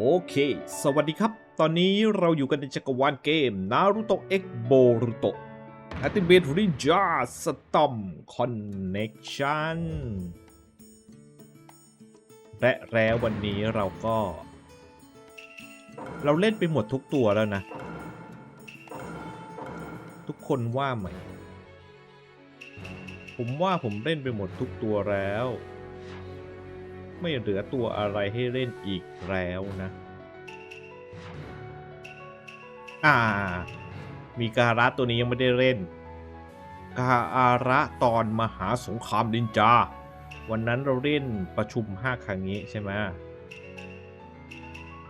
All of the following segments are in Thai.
โอเค สวัสดีครับ ตอนนี้เราอยู่กันในจักรวาลเกม Naruto X Boruto Ultimate Ninja Storm Connection และแล้ววันนี้เราก็ เราเล่นไปหมดทุกตัวแล้วนะ ทุกคนว่าไหม ผมว่าผมเล่นไปหมดทุกตัวแล้ว ไม่เหลือตัวอะไรให้เล่นอีกแล้วนะ อ่า มีการะตัวนี้ยังไม่ได้เล่น กาอาระตอนมหาสงครามดินจา วันนั้นเราเล่นประชุมห้าครั้งนี้ใช่ไหม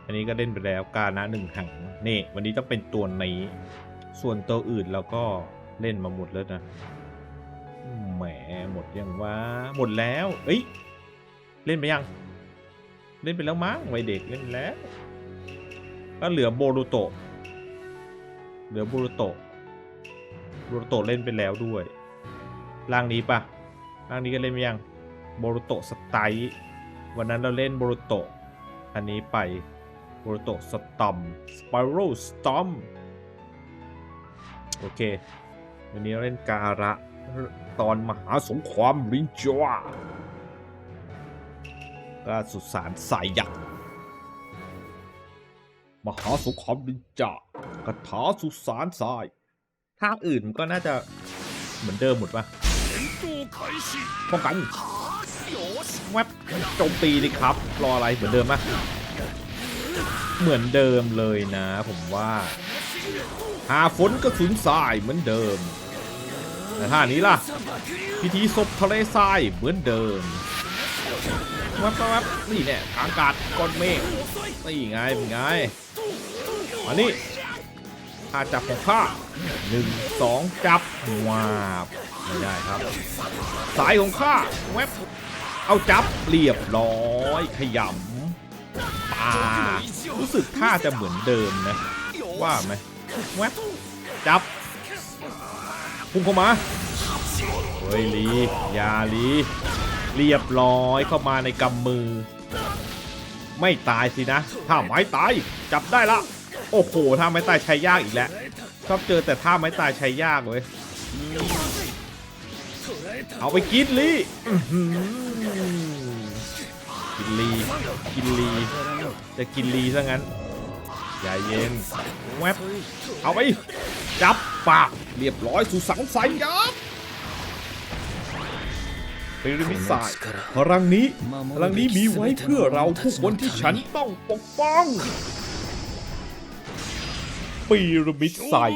อันนี้ก็เล่นไปแล้วกานะหนึ่งหังนี่วันนี้ต้องเป็นตัวนี้ ส่วนตัวอื่นเราก็เล่นมาหมดแล้วนะ แหมหมดยังวะหมดแล้ว เอ้ย เล่นไปยัง เล่นไปแล้วมั้งวัยเด็กเล่นแล้วก็เหลือโบรูโตะเหลือโบรูโตะโบรูโตะเล่นไปแล้วด้วยร่างนี้ปะร่างนี้ก็เล่นไปยังโบรูโตะสไตล์วันนั้นเราเล่นโบรูโตะอันนี้ไปโบรูโตะสตอมสไปรัลสตอมโอเควันนี้เราเล่นการะตอนมหาสงครามรินจวา ก็สุสานสายยักษ์มหาสงครามนินจากระถาสุสานทรายทางอื่นก็น่าจะเหมือนเดิมหมดปะป้องกันแวบโจมตีดิครับ รออะไรเหมือนเดิมปะเหมือนเดิมเลยนะ ผมว่า หาฝนกระสุนทรายเหมือนเดิมแต่ท่านี้ล่ะ พิธีศพทะเลทรายเหมือนเดิม วับวับนี่เนี่ยทางกาศก้อนเมฆนี่ไงเป็นไงมานี่ข้าจับของข้าหนึ่งสองจับวาบไม่ได้ครับ สายของข้าแวบเอาจับเรียบร้อยขยำตารู้สึกท่าจะเหมือนเดิมนะ ว่าไหมแวบจับพุ่งเข้ามาเฮ้ยลียาลี เรียบร้อยเข้ามาในกำมือ ไม่ตายสินะ ถ้าไม้ตาย จับได้ละ โอ้โหถ้าไม้ตายใช้ยากอีกแล้วชอบเจอแต่ท่าไม้ตายใช้ยากเลยเอาไปกินลีกินลีกินลีจะกินลีซะงั้นอย่าเย็นแวบเอาไปจับปากเรียบร้อยสุสังสายยับ เปริมิสายพลังนี้พลังนี้มีไว้เพื่อเราทุกคนที่ฉันต้องปกป้องปีระมิดใส่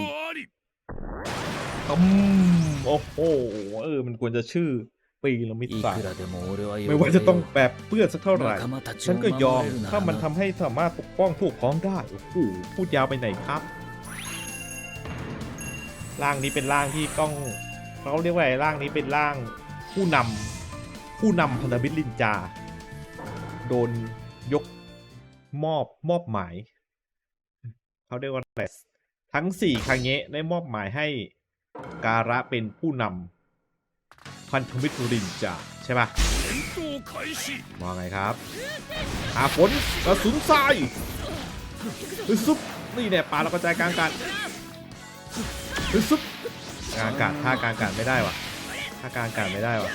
อืมโอ้โห เออ มันควรจะชื่อปีระมิดใส่ไม่ว่าจะต้องแบบเปื้อนสักเท่าไหร่ ฉันก็ยอม ถ้ามันทำให้สามารถปกป้องพวกพ้องได้ โอ้โห พูดยาวไปไหนครับ ร่างนี้เป็นร่างที่ต้อง เขาเรียกว่าอะไรร่างนี้เป็นร่างผู้นำ ผู้นำพันธมิตรลินจา โดนยกมอบมอบหมายเขาเรียกว่าอะไรทั้งสี่ครั้งเงะได้มอบหมายให้การะเป็นผู้นำพันธมิตรลินจา ใช่ปะว่าไงครับหาฝนกระสุนทรายซุปนี่เนี่ยปลาเรากระจายกลางกาศฮึซุปกลางกาศท่ากลางกาศไม่ได้วะท่ากลางกาศไม่ได้วะ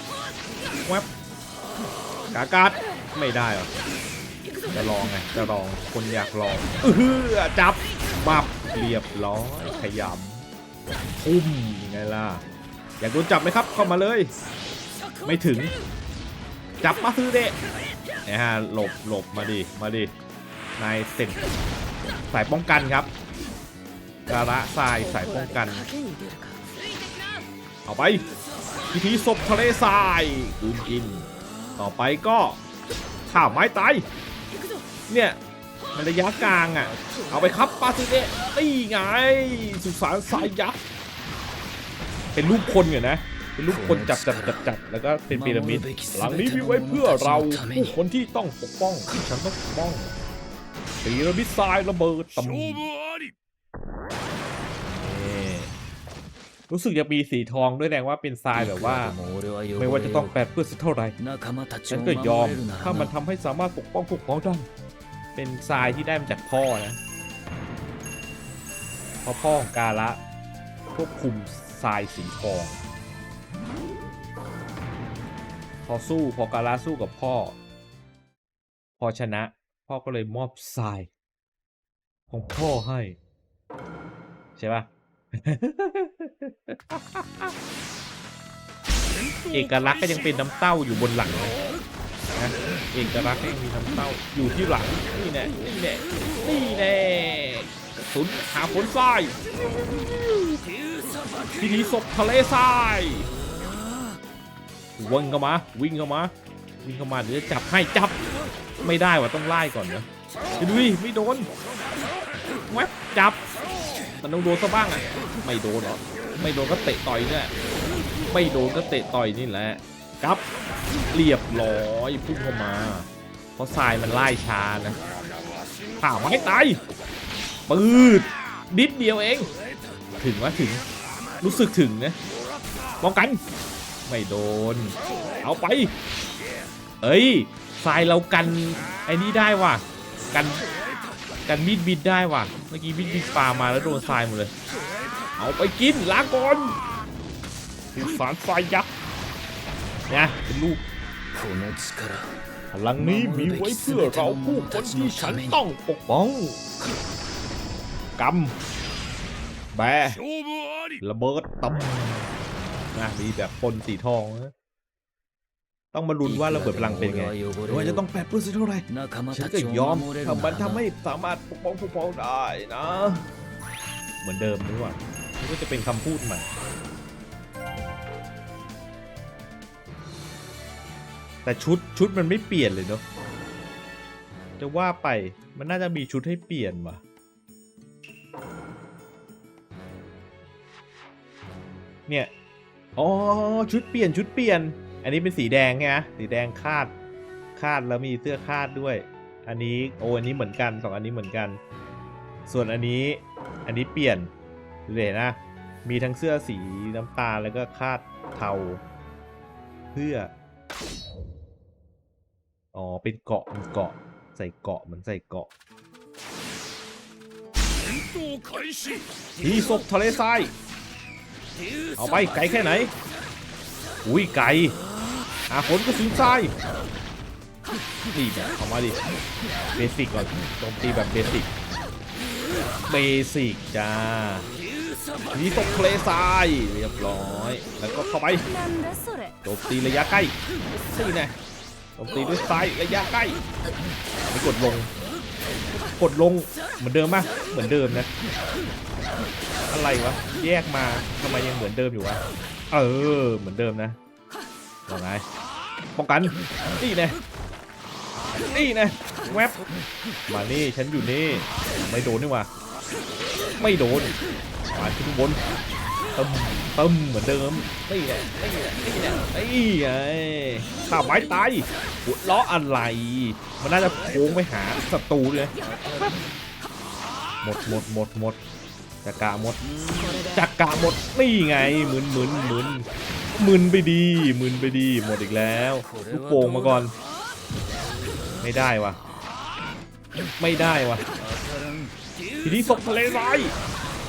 แวบ กางอากาศไม่ได้วะจะลองไงจะลองคนอยากลองเออจับบับเรียบร้อยขยำทุ่มยังไงล่ะอยากโดนจับไหมครับเข้ามาเลย ไม่ถึง จับมาซื้อเดะนะฮะหลบหลบมาดิมาดินายเซ็นสายป้องกันครับการะทรายสายป้องกัน เอาไปพิธีศพทะเลทรายคืนกิน ต่อไปก็ข่าวไม้ตาย เนี่ยมันระยะกลางอะ เอาไปครับปาซิเดะนี่ไง สุสานทรายยักษ์ เป็นรูปคนอยู่นะ เป็นรูปคนจับจับจับจับแล้วก็เป็นพีระมิด หลังนี้มีไว้เพื่อเราผู้คนที่ต้องปกป้องที่ฉันต้องปกป้องพีระมิดทรายระเบิดตำ รู้สึกจะมีสีทองด้วยแดงว่าเป็นทรายแบบว่า ไม่ว่าจะต้องแปดเพื่อสักเท่าไหร่ฉันก็ยอมถ้ามันทำให้สามารถปกป้องพวกของได้เป็นทรายที่ได้มาจากพ่อนะพระพ่อของกาละควบคุมทรายสีทอง พอสู้พอกาละสู้กับพ่อ พอชนะ พ่อก็เลยมอบทราย ของพ่อให้ ใช่ปะ่ะ เอกลักษณ์ก็ยังเป็นน้ำเต้าอยู่บนหลังนะนะเอกลักษณ์ก็ยังมีน้ำเต้าอยู่ที่หลังนี่แน่นี่แน่นี่แน่สุนหาผลทรายพิธีศพทะเลทรายวิ่งเข้ามา วิ่งเข้ามา วิ่งเข้ามาเดี๋ยวจะจับให้จับไม่ได้ว่ะต้องไล่ก่อนนะดูวดูดิไม่โดนแวบจับ มันต้องโดนซะบ้างอะไม่โดนเหรอไม่โดนก็เตะต่อยเนี่ยไม่โดนก็เตะต่อยนี่แหละครับเรียบร้อยพุ่งเข้ามา เพราะทรายมันไล่ช้านะข่าวไม้ตายปืดนิดเดียวเอง ถึงว่าถึงรู้สึกถึงนะป้องกัน ไม่โดน เอาไป เอ้ยทรายเรากันไอ้นี่ได้ว่ะ กัน กันมีดบิดได้ว่ะ เมื่อกี้มีดบินฟามาแล้วโดนทรายหมดเลย เอาไปกินลาก่อนสิสารทรายยักษ์นะเป็นลูกพลังนี้มีไว้เพื่อเราผู้คนที่ฉันต้องปกป้องกำแบระเบิดตับนะมีแบบปนสีทองนะ ต้องมาลุ้นว่าระเบิดพลังเป็นไงว่าจะต้องแปดเปอร์เซ็นต์เท่าไหร่ฉันก็ยอมถ้ามันทำให้สามารถปกป้องผู้พ้องได้นะ เหมือนเดิมด้วยนี่ก็จะเป็นคำพูดใหม่แต่ชุดชุดมันไม่เปลี่ยนเลยเนาะจะว่าไปมันน่าจะมีชุดให้เปลี่ยนว่ะเนี่ย อ๋อ ชุดเปลี่ยนชุดเปลี่ยน อันนี้เป็นสีแดงไงสีแดงคาดคาดแล้วมีเสื้อคาดด้วย อันนี้โอ้อันนี้เหมือนกันสองอันนี้เหมือนกัน ส่วนอันนี้อันนี้เปลี่ยนเลยนะ มีทั้งเสื้อสีน้ำตาลแล้วก็คาดเทาเพื่ออ๋อเป็นเกาะเป็นเกาะใส่เกาะเหมือนใส่เกาะที่ศพทะเลทรายเอาไปไกลแค่ไหน อุ้ยไกล อาขนก็สินทรายนี่แบบเอามาดิเบสิกก่อนโจมตีแบบเบสิกเบสิกจ้านี่ตกเพลซายเรียบร้อย แล้วก็เข้าไปโจมตีระยะใกล้นี่ไงโจมตีด้วยซ้ายระยะใกล้ไม่กดลง กดลงเหมือนเดิมป่ะเหมือนเดิมนะ อะไรวะ แยกมาทำไมยังเหมือนเดิมอยู่วะ เออ เหมือนเดิมนะ ยังไงป้องกันนี่แน่นี่แน่แวบมานี่ฉันอยู่นี่ ไม่โดนนี่ว่าไม่โดนมาขึ้นบนตึมตึมเหมือนเดิมนี่ไงนี่ไงนี่ไงนี่ไงข้าไม้ตายหัวล้ออะไร มันน่าจะโค้งไปหาศัตรูเลยหมดหมดหมดหมดจักระหมดจักระหมดนี่ไงหมึนหมึนหมึน มึนไปดีมึนไปดีหมดอีกแล้วลูกโป่งมาก่อน ไม่ได้วะไม่ได้วะทีนี้ศพทะเลทราย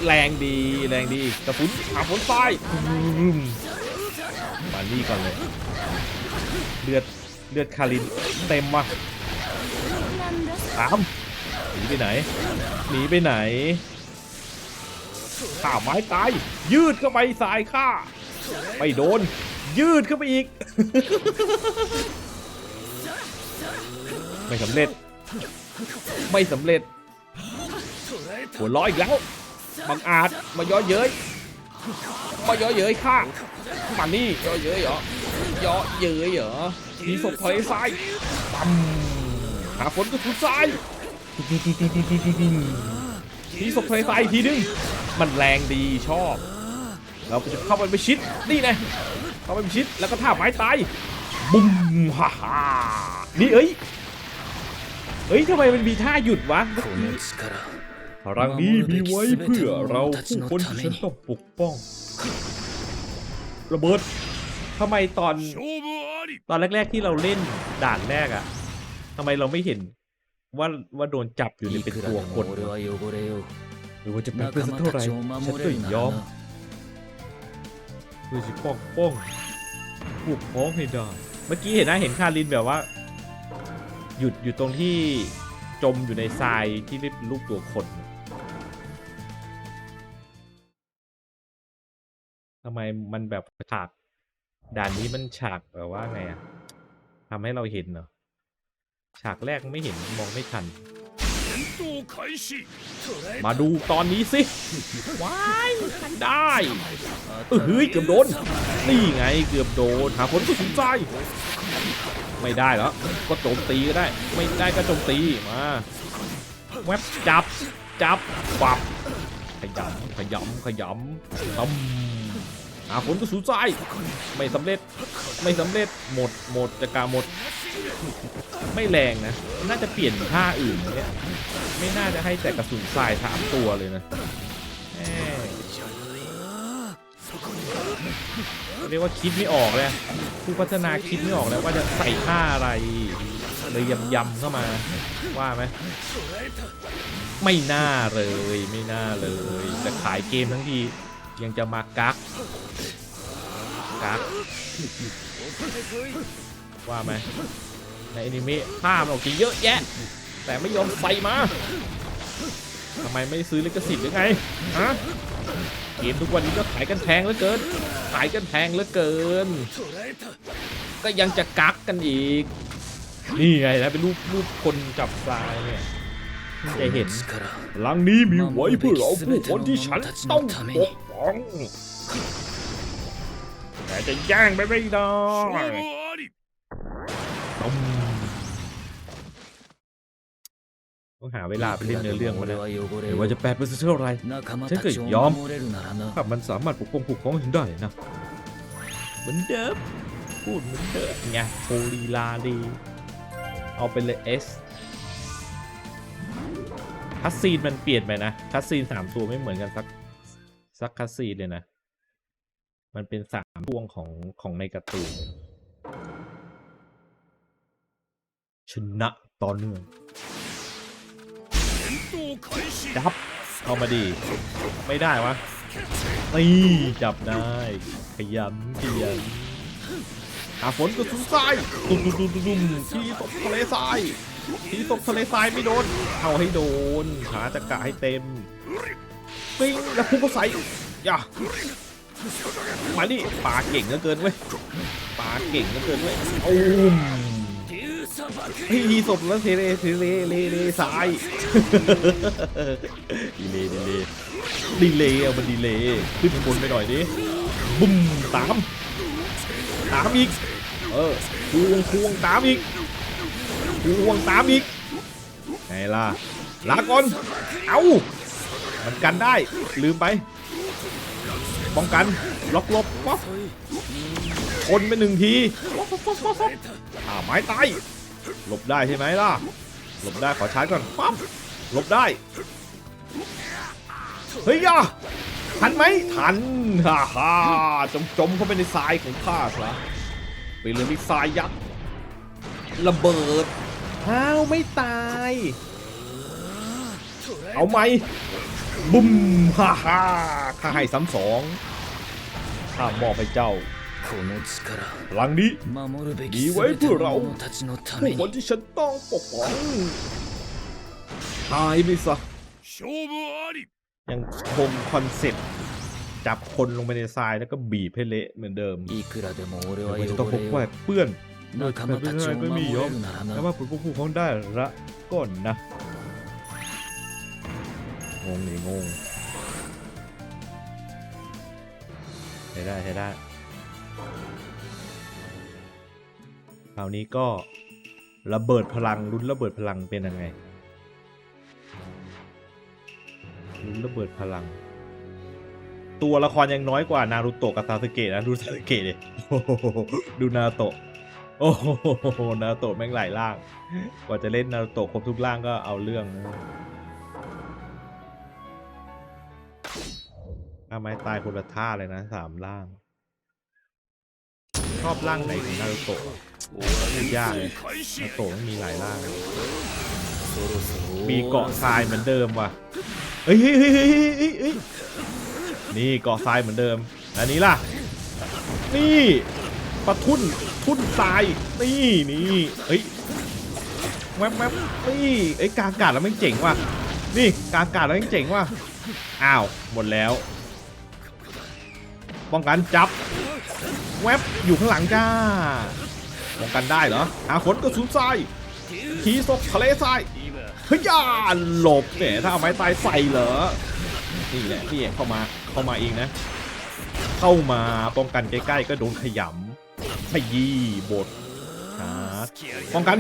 แรงดีแรงดีกระสุนอาฝนทรายมานี่ก่อนเลยเลือดเลือดคารินเต็มว่ะตามหนีไปไหนหนีไปไหนข้าไม้ตายยืดเข้าไปสายข้า ไม่โดน ยืดเข้าไปอีก ไม่สำเร็จ ไม่สำเร็จ หัวร้ออีกแล้วบังอาจมาย่อเย้ยมาย่อเย้ยข้ามานี่ย่อเย้ยเหรอย่อเย้ยเหรอมีศพทะเลทรายปั๊มหาฝนกระสุนทรายมีศพทะเลทรายทีนึงมันแรงดีชอบ เราก็จะเข้าไปไปชิดนี่ไงเข้าไปไปชิดแล้วก็ท่าไม้ตายบุ้มฮ่าฮ่านี่เอ้ยเอ้ยทำไมมันมีท่าหยุดวะรังนี้มีไว้เพื่อเราผู้คนที่ฉันต้องปกป้อง ระเบิดทำไมตอนตอนแรก ๆที่เราเล่นด่านแรกอะทำไมเราไม่เห็นว่าว่าโดนจับอยู่ในเป็นตัวคนหรือว่าจะเป็นเพื่อนเท่าไหร่ฉันก็ยอม なเพื่อจะป้องป้องพวกพ้องให้ได้เมื่อกี้เห็นนะเห็นคารินแบบว่า หยุดอยู่ตรงที่จมอยู่ในทรายที่เป็นรูปตัวคนทำไมมันแบบฉากด่านนี้มันฉากแบบว่าไงอะทำให้เราเห็นเหรอฉากแรกไม่เห็นมองไม่ทัน มาดูตอนนี้สิว้ายได้เออเฮ้ยเกือบโดน นี่ไงเกือบโดน หาคนก็สนใจ ไม่ได้แล้วก็โจมตีก็ได้ ไม่ได้ก็โจมตี มาแวบจับ จับปับขยำขยำขยำตำ หาผลกระสุนทรายไม่สำเร็จไม่สำเร็จหมดหมดจะกาหมด ไม่แรงนะ น่าจะเปลี่ยนท่าอื่นเนี่ยไม่น่าจะให้แต่กระสุนทรายสามตัวเลยนะเรียกว่าคิดไม่ออกเลยผู้พัฒนาคิดไม่ออกแล้วว่าจะใส่ท่าอะไรเลยยำยำๆเข้ามาว่าไหมไม่น่าเลยไม่น่าเลย จะขายเกมทั้งทียังจะมากัก กักว่าไหมในอนิเมะภามออกจะเยอะแยะ แต่ไม่ยอมใส่มาทำไมไม่ซื้อลิขสิทธิ์หรือไงฮะเกมทุกวันนี้ก็ขายกันแพงเหลือเกิน ขายกันแพงเหลือเกิน ก็ยังจะกักกันอีก นี่ไงนะเป็นรูปรูปคนจับทรายเนี่ยจะเห็นหลังนี้มีไว้เพื่อเราผู้คนที่ฉันต้องปกป้อง จะย่างไปไม่ได้ต้องหาเวลาไปเล่นเนื้อเรื่องมาแล้ไม่ว่าจะแปลเป็นเท่าไรฉันก็ยอมถ้ามันสามารถปกป้องผูกของฉันได้นะเหมือนเดิมพูดเหมือนเดิมไงโชลีลาดี เอาไปเลยเอสคัสซีนมันเปลี่ยนไปนะคัสซีนสามตัวไม่เหมือนกันสักสักคัสซีนเลยนะ มันเป็นสามช่วงของของในการ์ตูนชนะต่อเนื่องจับเข้ามาดีไม่ได้วะนี่จับได้ขยันขยันหาฝนกระสุนทรายตุ้มตุ้มตุ้มตุ้มที่ตกทะเลทรายที่ตกทะเลทรายไม่โดนเอาให้โดนหาจะกะให้เต็มปิ้งแล้วพุ่งก็ใส่อย่า มาดิปลาเก่งเหลือเกินเว้ยปลาเก่งเหลือเกินเว้ยอุ้มพี่ศพแล้วเทเลเทเลเลเลทรายดีเลยดีเลยดีเลยเอามันดีเลยขึ้นข้างบนไปหน่อยดิบุ้มตามตามอีกเออควงควงตามอีกควงตามอีกไงล่ะลาก่อนเอามันกันได้ลืมไป ป้องกันล็อกลบป๊อปชนไปหนึ่งทีอ่าไม้ตายหลบได้ใช่ไหมล่ะหลบได้ขอชาร์จก่อนปั๊บหลบได้เฮ้ยอะทันไหมทันฮ่าฮ่าจมจมเข้าไปในทรายของข้าซะไปเลยมีทรายยักษ์ระเบิดอ้าวไม่ตาย เอาไหม บุ้มฮ่าฮ่าข้าให้ซ้ำสองข้ามอบให้เจ้าพลังนี้มีไว้เพื่อเราผู้คนที่ฉันต้องปกป้องตายไปซะยังคงคอนเซ็ปต์จับคนลงไปในทรายแล้วก็บีบให้เละเหมือนเดิมมันจะต้องพบว่าเปื้อนเมื่อทำไปเรื่อก็มียอมแต่ว่าผลพวกผู้พ้งได้ละก่อนนะ งงเลยงงใช้ได้ใช้ได้คราวนี้ก็ระเบิดพลังลุ้นระเบิดพลังเป็นยังไงลุ้นระเบิดพลัง ตัวละครยังน้อยกว่านารูโตะกับซาสึเกะนะดูซาสึเกะดิโอ้โหดูนารูโตะโอ้โหนารูโตะแม่งหลายร่าง กว่าจะเล่นนารูโตะครบทุกร่างก็เอาเรื่องนะ ทำไมตายคนละท่าเลยนะสามล่าง ชอบล่างไหนของนารุโตะยากเลยนารุโตะมีหลายล่าง มีเกาะทรายเหมือนเดิมว่ะเฮ้ยเฮ้ยเฮ้ยเฮ้ยนี่เกาะทรายเหมือนเดิมอันนี้ล่ะ นี่ปะทุนทุนทรายนี่นี่เฮ้ยแวบแวบนี่ไอ้กากาดแล้วไม่เจ๋งว่ะนี่กากาดแล้วไม่เจ๋งว่ะอ้าวหมดแล้ว ป้องกันจับแวบอยู่ข้างหลังจ้าป้องกันได้เหรอหาขนกระสุนทรายขีศกทะเลทรายเฮ้ยย่าหลบเนี่ยถ้าเอาไม้ตายใส่เหรอนี่แหละพี่เข้ามาเข้ามาเองนะ เข้ามาป้องกันใกล้ๆก็โดนขยำขยี้บดหาป้องกัน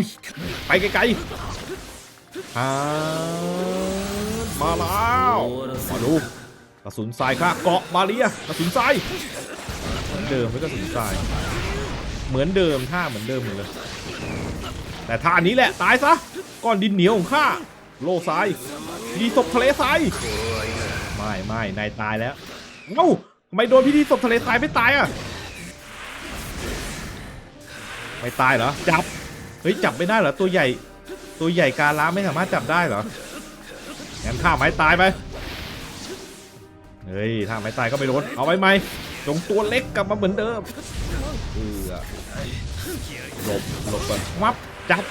ไปไกลๆหามาแล้วมาดู ระสุนทรายค่ะเกาะมาเรียกระสุนทรายเหมือนเดิมไม่กระสุนทราย เหมือนเดิมท่าเหมือนเดิมเลย แต่ท่านี้แหละตายซะก้อนดินเหนียวของข้าโลทรายดีศพทะเลทรายไม่ไม่นายตายแล้วเอ้าทำไมโดนพิธีศพทะเลทรายไม่ตายอะไม่ตายเหรอจับเฮ้ยจับไม่ได้เหรอตัวใหญ่ ตัวใหญ่กาล้าไม่สามารถจับได้เหรองั้นท่าไม้ตายไป เฮ้ยถ้าไม่ตายก็ไปโดนเอาไว้ไหมจงตัวเล็กกลับมาเหมือนเดิมเออหลบหลบก่อนวับจับ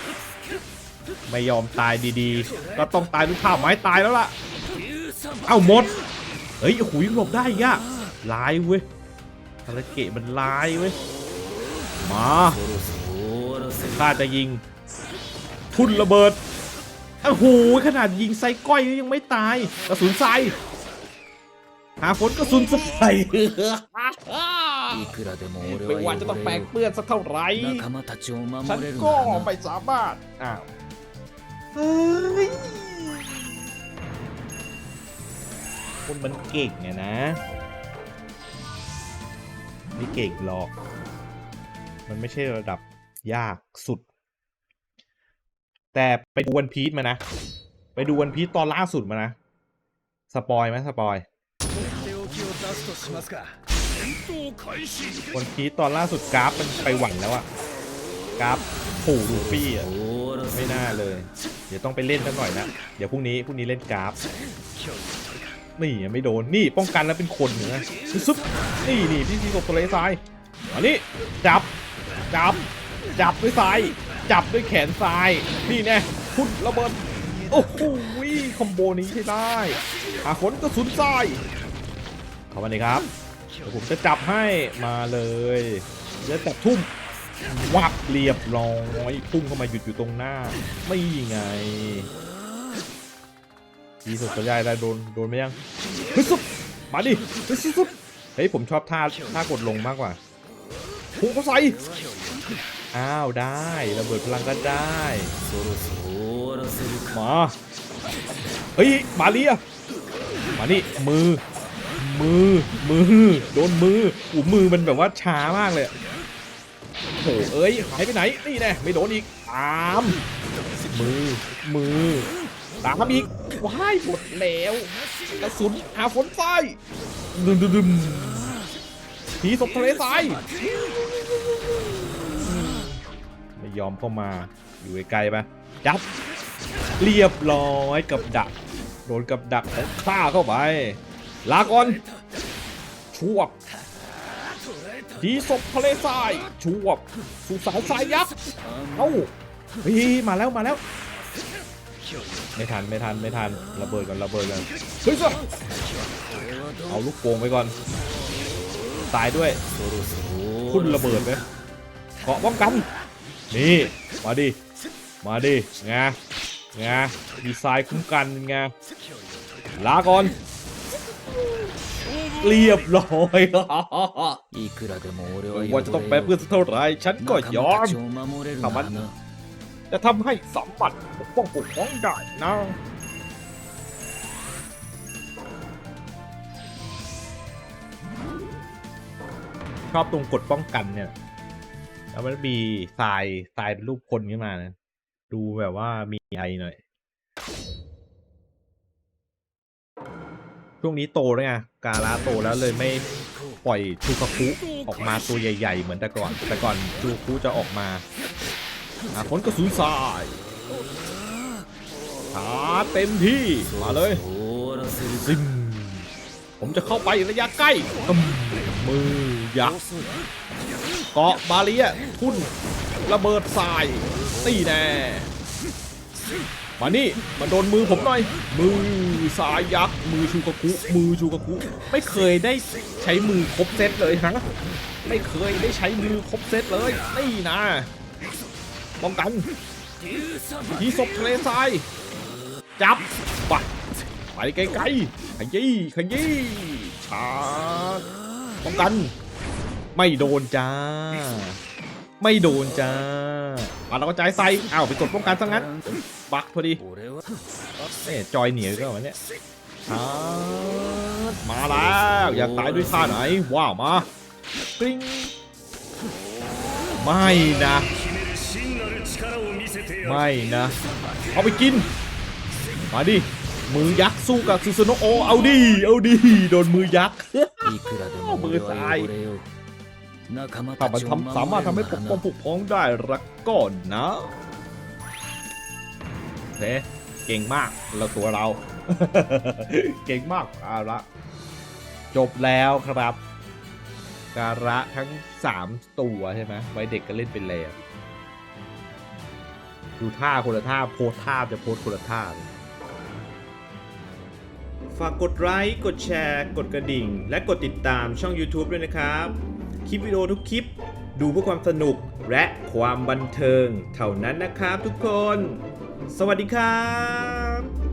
ไม่ยอมตายดีๆ ก็ต้องตายด้วยท่าไม้ตายแล้วล่ะ เอ้าหมด เฮ้ยหุยหลบได้ยะลายเว้ยทะเลเกะมันลายเว้ย มาข้าจะยิง ทุนระเบิดโอ้โหขนาดยิงไซก้อยยังไม่ตายกระสุนไซ หาฝนก็ะสุนสักไปไม่ว่าจะต้องแปลงเปื้อนสักเท่าไหร่ฉันก็ไม่สามารถอ้าวคุมันเก่งไงนะไม่เก่งหรอก มันไม่ใช่ระดับยากสุด แต่ไปดูวันพีทมานะ ไปดูวันพีทตอนล่าสุดมานะ สปอยไหมสปอย วันพีชตอนล่าสุดกราฟมันไปหวั่นแล้วอะกราฟปู่ลูฟี่อะ 終わらせ ไม่ る น่าเลย เดี๋ยวต้องไปเล่นสักหน่อยนะ เดี๋ยวพรุ่งนี้พรุ่งนี้เล่นกราฟ นี่ยังไม่โดน นี่ป้องกันแล้วเป็นคนเหนือซุบนี่นี่พี่ซีกบทะเลทรายอันนี้จับ จับ จับด้วยซ้าย จับด้วยแขนซ้าย นี่แน่พุ่นระเบิด โอ้โหคอมโบนี้ใช้ได้หาขนกระสุนทราย ามาเลยครับผมจะจับให้มาเลยจะจับทุ่มวับเรียบร้อยทุ่มเข้ามาหยุดอยู่ตรงหน้า ไม่ยังไงดีสุดสัญญาได้โดนโดนไหมยังฮึสุดมาดิฮึสุดเฮ้ยผมชอบท่าท่ากดลงมากกว่าพุ่งเข้าใส่อ้าวได้ระเบิดพลังก็ได้มาเฮ้ยมาเรียมานี่มือ มือ มือ โดนมืออูมือมันแบบว่าช้ามากเลยอะโเอ้ยหายไปไหน นี่แน่ไม่โดนอีก ตาม มือ มือ ตามอีก ว้ายหมดแล้วกระสุนหาฝนไฟดึมดึมผีศพทะเลทรายไม่ยอมเข้ามา อยู่ไกลๆปะจับ เรียบร้อยกับดัก โดนกับดักของข้าเข้าไป ลาก่อนชวบดีศพทะเลทรายชวบสุสานทรายยักษ์เอ้าเฮ้มาแล้วมาแล้ว ไม่ทันไม่ทันไม่ทันระเบิดก่อนระเบิดก่อนเฮ้ยเอาลูกโป่งไปก่อน ตายด้วยคุณระเบิดไหมเกาะป้องกันนี่มาดิมาดิไงไงดีไซน์คุ้มกันไงลาก่อน เรียบร้อยไม่ว่าจะต้องแปลเพื่อนสักเท่าไรฉันก็ยอมแต่มันจะทำให้สมบัติปกป้องปกป้องได้นะชอบตรงกดป้องกันเนี่ย แล้วมันมีทรายทรายเป็นรูปคนขึ้นมานะ ดูแบบว่ามีไอหน่อย ช่วงนี้โตแล้วไงกาลาโตแล้วเลยไม่ปล่อยจูคาคุออกมาตัวใหญ่ ๆ เหมือนแต่ก่อน แต่ก่อนจูคุจะออกมาฝนกระสุนสายหาเต็มที่มาเลยซิมผมจะเข้าไประยะใกล้กำมือยักษ์เกาะบาลีอะทุ่นระเบิดทรายตีแน่ มานี่มาโดนมือผมหน่อย มือสายยักษ์มือชูกากุมือชูกากุไม่เคยได้ใช้มือครบเซตเลยฮะไม่เคยได้ใช้มือครบเซตเลยนี่นะป้องกันทีศพทะเลทรายจับไปไปไกลๆขยี้ขยี้ชาป้องกัน ไม่โดนจ้า ไม่โดนจ้ามาเราก็จ่ายใส่อ้าวไปกดป้องกันซะงั้น บักพอดีเอ๊จอยเหนียวก็วันเนี้ยมาแล้ว อยากตายด้วยท่าไหน ว้าว มากริ๊งไม่นะ ไม่นะ เอาไปกิน มาดิ มือยักษ์สู้กับซูซูโนโอ เอาดิ เอาดิ โดนมือยักษ์มือตาย ถ้ามันทำสามารถทำให้ปกป้องผูกพ้องได้รักก่อนนะเฮ้เก่งมากเราตัวเรา เก่งมากเอาระจบแล้วครับ การะทั้ง 3 ตัวใช่ไหมไว้เด็กก็เล่นเป็นแล้วดูท่าคนละท่าโพสท่าจะโพสคนละท่าฝากกดไลค์กดแชร์ กดกระดิ่ง และกดติดตามช่อง YouTube ด้วยนะครับ คลิปวิดีโอทุกคลิป ดูเพื่อความสนุกและความบันเทิงเท่านั้นนะครับทุกคน สวัสดีครับ